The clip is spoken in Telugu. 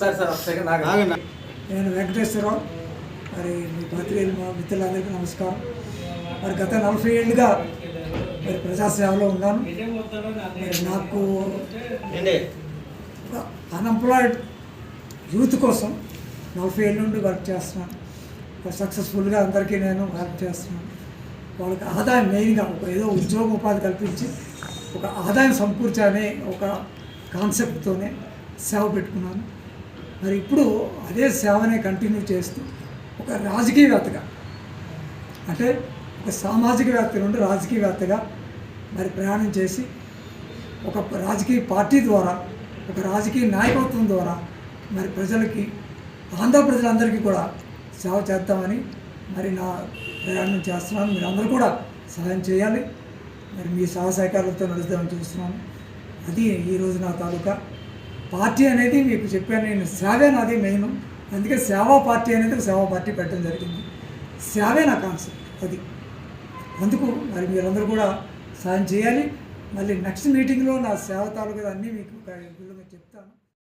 సెకండ్ ఆగండి. ఆగండి. నేను వెంకటేశ్వరరావు. మరి మీ పాత్రికేయులు మా మిత్రులందరికీ నమస్కారం. మరి గత నలభై ఏళ్ళుగా మరి ప్రజాసేవలో ఉన్నాను. మరి నాకు అన్ఎంప్లాయిడ్ యూత్ కోసం నలభై ఏళ్ళ నుండి వర్క్ చేస్తున్నాను. సక్సెస్ఫుల్గా అందరికీ నేను హెల్ప్ చేస్తున్నాను. వాళ్ళకి ఆదాయం మెయిన్గా ఒక ఏదో ఉద్యోగ ఉపాధి కల్పించి ఒక ఆదాయం సమకూర్చనే ఒక కాన్సెప్ట్తోనే సేవ పెట్టుకున్నాను. మరి ఇప్పుడు అదే సేవనే కంటిన్యూ చేస్తూ ఒక రాజకీయవేత్తగా అంటే ఒక సామాజికవేత్త నుండి రాజకీయవేత్తగా మరి ప్రయాణం చేసి ఒక రాజకీయ పార్టీ ద్వారా ఒక రాజకీయ నాయకత్వం ద్వారా మరి ప్రజలకి ఆంధ్ర ప్రజలందరికీ కూడా సేవ చేద్దామని మరి నా ప్రయాణం చేస్తున్నాను. మీరు అందరూ కూడా సహాయం చేయాలి. మరి మీ సహాయ నడుస్తామని చూస్తున్నాను. అది ఈరోజు నా తాలూకా పార్టీ అనేది మీకు చెప్పాను నేను సేవే నాది మెయిన్ అందుకే సేవా పార్టీ అనేది సేవా పార్టీ పెట్టడం జరిగింది. సేవే నా కాన్సెప్ట్ అది. అందుకు మరి మీరందరూ కూడా సాయం చేయాలి. మళ్ళీ నెక్స్ట్ మీటింగ్లో నా సేవ తాలూకా అన్నీ మీకు చెప్తాను.